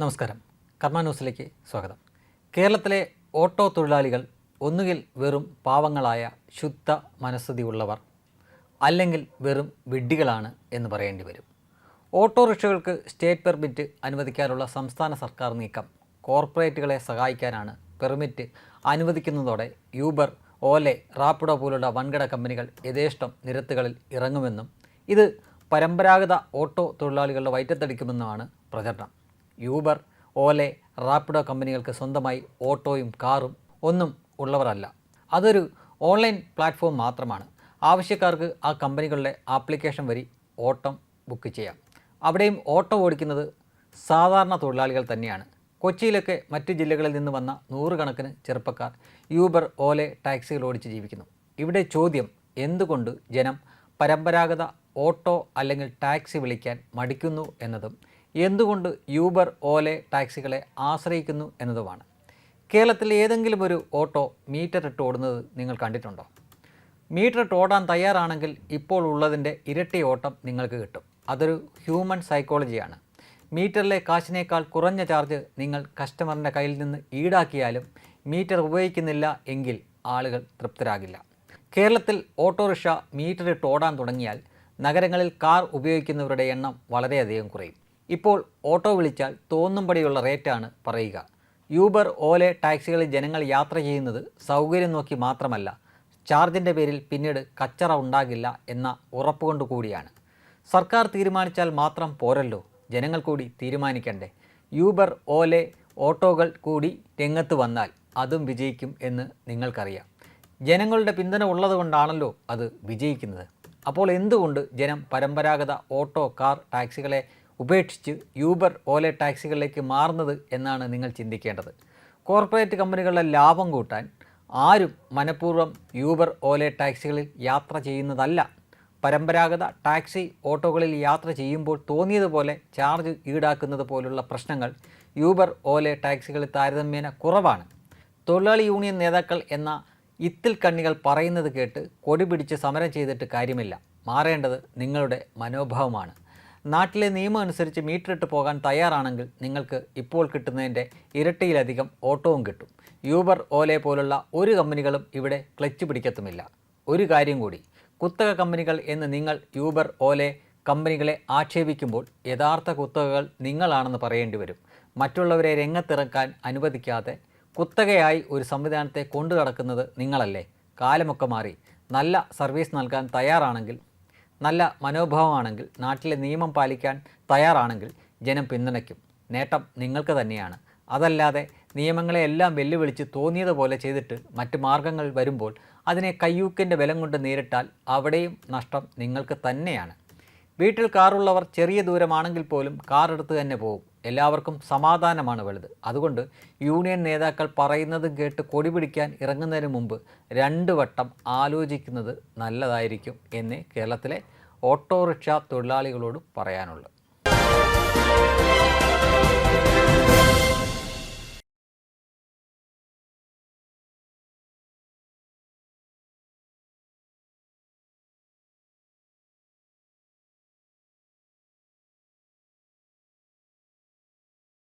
നമസ്കാരം. കർമ്മ ന്യൂസിലേക്ക് സ്വാഗതം. കേരളത്തിലെ ഓട്ടോ തൊഴിലാളികൾ ഒന്നുകിൽ വെറും പാവങ്ങളായ ശുദ്ധ മനസ്ഥിതിയുള്ളവർ അല്ലെങ്കിൽ വെറും വിഡ്ഢികളാണ് എന്ന് പറയേണ്ടി വരും. ഓട്ടോറിക്ഷകൾക്ക് സ്റ്റേറ്റ് പെർമിറ്റ് അനുവദിക്കാനുള്ള സംസ്ഥാന സർക്കാർ നീക്കം കോർപ്പറേറ്റുകളെ സഹായിക്കാനാണ് പെർമിറ്റ് അനുവദിക്കുന്നതോടെ യൂബർ ഓലെ റാപ്പിഡോ പോലുള്ള വൻകിട കമ്പനികൾ യഥേഷ്ടം നിരത്തുകളിൽ ഇറങ്ങുമെന്നും ഇത് പരമ്പരാഗത ഓട്ടോ തൊഴിലാളികളുടെ വയറ്റത്തടിക്കുമെന്നുമാണ് പ്രചരണം. യൂബർ ഓലെ റാപ്പിഡോ കമ്പനികൾക്ക് സ്വന്തമായി ഓട്ടോയും കാറും ഒന്നും ഉള്ളവരല്ല. അതൊരു ഓൺലൈൻ പ്ലാറ്റ്ഫോം മാത്രമാണ്. ആവശ്യക്കാർക്ക് ആ കമ്പനികളുടെ ആപ്ലിക്കേഷൻ വരി ഓട്ടം ബുക്ക് ചെയ്യാം. അവിടെയും ഓട്ടോ ഓടിക്കുന്നത് സാധാരണ തൊഴിലാളികൾ തന്നെയാണ്. കൊച്ചിയിലൊക്കെ മറ്റ് ജില്ലകളിൽ നിന്ന് വന്ന നൂറുകണക്കിന് ചെറുപ്പക്കാർ യൂബർ ഓലെ ടാക്സികൾ ഓടിച്ച് ജീവിക്കുന്നു. ഇവിടെ ചോദ്യം എന്തുകൊണ്ട് ജനം പരമ്പരാഗത ഓട്ടോ അല്ലെങ്കിൽ ടാക്സി വിളിക്കാൻ മടിക്കുന്നു എന്നതും എന്തുകൊണ്ട് യൂബർ ഓലെ ടാക്സികളെ ആശ്രയിക്കുന്നു എന്നതുമാണ്. കേരളത്തിൽ ഏതെങ്കിലും ഒരു ഓട്ടോ മീറ്റർ ഇട്ട് ഓടുന്നത് നിങ്ങൾ കണ്ടിട്ടുണ്ടോ? മീറ്റർ ഇട്ട് ഓടാൻ തയ്യാറാണെങ്കിൽ ഇപ്പോൾ ഉള്ളതിന്റെ ഇരട്ടി ഓട്ടം നിങ്ങൾക്ക് കിട്ടും. അതൊരു ഹ്യൂമൻ സൈക്കോളജിയാണ്. മീറ്ററിലെ കാശിനേക്കാൾ കുറഞ്ഞ ചാർജ് നിങ്ങൾ കസ്റ്റമറിന്റെ കയ്യിൽ നിന്ന് ഈടാക്കിയാലും മീറ്റർ ഉപയോഗിക്കുന്നില്ല എങ്കിൽ ആളുകൾ തൃപ്തരാകില്ല. കേരളത്തിൽ ഓട്ടോറിക്ഷ മീറ്റർ ഇട്ട് ഓടാൻ തുടങ്ങിയാൽ നഗരങ്ങളിൽ കാർ ഉപയോഗിക്കുന്നവരുടെ എണ്ണം വളരെയധികം കുറയും. ഇപ്പോൾ ഓട്ടോ വിളിച്ചാൽ തോന്നുംപടിയുള്ള റേറ്റാണ് പറയുക. യൂബർ ഓലെ ടാക്സികളിൽ ജനങ്ങൾ യാത്ര ചെയ്യുന്നത് സൗകര്യം നോക്കി മാത്രമല്ല ചാർജിന്റെ പേരിൽ പിന്നീട് കച്ചറ ഉണ്ടാകില്ല എന്ന ഉറപ്പുകൊണ്ട് കൂടിയാണ്. സർക്കാർ തീരുമാനിച്ചാൽ മാത്രം പോരല്ലോ ജനങ്ങൾ കൂടി തീരുമാനിക്കണ്ടേ. യൂബർ ഓലെ ഓട്ടോകൾ കൂടി രംഗത്ത് വന്നാൽ അതും വിജയിക്കും എന്ന് നിങ്ങൾക്കറിയാം. ജനങ്ങളുടെ പിന്തുണ ഉള്ളതുകൊണ്ടാണല്ലോ അത് വിജയിക്കുന്നത്. അപ്പോൾ എന്തുകൊണ്ട് ജനം പരമ്പരാഗത ഓട്ടോ കാർ ടാക്സികളെ ഉപേക്ഷിച്ച് യൂബർ ഓല ടാക്സികളിലേക്ക് മാറുന്നത് എന്നാണ് നിങ്ങൾ ചിന്തിക്കേണ്ടത്. കോർപ്പറേറ്റ് കമ്പനികളുടെ ലാഭം കൂട്ടാൻ ആരും മനഃപൂർവം യൂബർ ഓല ടാക്സികളിൽ യാത്ര ചെയ്യുന്നതല്ല. പരമ്പരാഗത ടാക്സി ഓട്ടോകളിൽ യാത്ര ചെയ്യുമ്പോൾ തോന്നിയതുപോലെ ചാർജ് ഈടാക്കുന്നത് പോലുള്ള പ്രശ്നങ്ങൾ യൂബർ ഓല ടാക്സികളിൽ താരതമ്യേന കുറവാണ്. തൊഴിലാളി യൂണിയൻ നേതാക്കൾ എന്ന ഇത്തിൽ കണ്ണികൾ പറയുന്നത് കേട്ട് കൊടി പിടിച്ച് സമരം ചെയ്തിട്ട് കാര്യമില്ല. മാറേണ്ടത് നിങ്ങളുടെ മനോഭാവമാണ്. നാട്ടിലെ നിയമം അനുസരിച്ച് മീറ്റർ ഇട്ട് പോകാൻ തയ്യാറാണെങ്കിൽ നിങ്ങൾക്ക് ഇപ്പോൾ കിട്ടുന്നതിന്റെ ഇരട്ടിയിലധികം ഓട്ടവും കിട്ടും. യൂബർ ഓലെ പോലുള്ള ഒരു കമ്പനികളും ഇവിടെ ക്ലച്ച് പിടിക്കത്തുമില്ല. ഒരു കാര്യം കൂടി കുത്തക കമ്പനികൾ എന്ന് നിങ്ങൾ യൂബർ ഓലെ കമ്പനികളെ ആക്ഷേപിക്കുമ്പോൾ യഥാർത്ഥ കുത്തകകൾ നിങ്ങളാണെന്ന് പറയേണ്ടി വരും. മറ്റുള്ളവരെ രംഗത്തിറക്കാൻ അനുവദിക്കാതെ കുത്തകയായി ഒരു സംവിധാനത്തെ കൊണ്ടു നടക്കുന്നത് നിങ്ങളല്ലേ? കാലമൊക്കെ മാറി. നല്ല സർവീസ് നൽകാൻ തയ്യാറാണെങ്കിൽ നല്ല മനോഭാവമാണെങ്കിൽ നാട്ടിലെ നിയമം പാലിക്കാൻ തയ്യാറാണെങ്കിൽ ജനം പിന്തുണയ്ക്കും. നേട്ടം നിങ്ങൾക്ക് തന്നെയാണ്. അതല്ലാതെ നിയമങ്ങളെ എല്ലാം വെല്ലുവിളിച്ച് തോന്നിയതുപോലെ ചെയ്തിട്ട് മറ്റ് മാർഗങ്ങൾ വരുമ്പോൾ അതിനെ കയ്യൂക്കിന്റെ ബലം കൊണ്ട് നേരിട്ടാൽ അവിടെയും നഷ്ടം നിങ്ങൾക്ക് തന്നെയാണ്. വീട്ടിൽ കാറുള്ളവർ ചെറിയ ദൂരമാണെങ്കിൽ പോലും കാർ എടുത്ത് തന്നെ പോകും. എല്ലാവർക്കും സമാധാനമാണ് വലുത്. അതുകൊണ്ട് യൂണിയൻ നേതാക്കൾ പറയുന്നത് കേട്ട് കൊടി പിടിക്കാൻ ഇറങ്ങുന്നതിന് മുമ്പ് രണ്ട് വട്ടം ആലോചിക്കുന്നത് നല്ലതായിരിക്കും എന്നേ കേരളത്തിലെ ഓട്ടോറിക്ഷ തൊഴിലാളികളോട് പറയാനുള്ളൂ.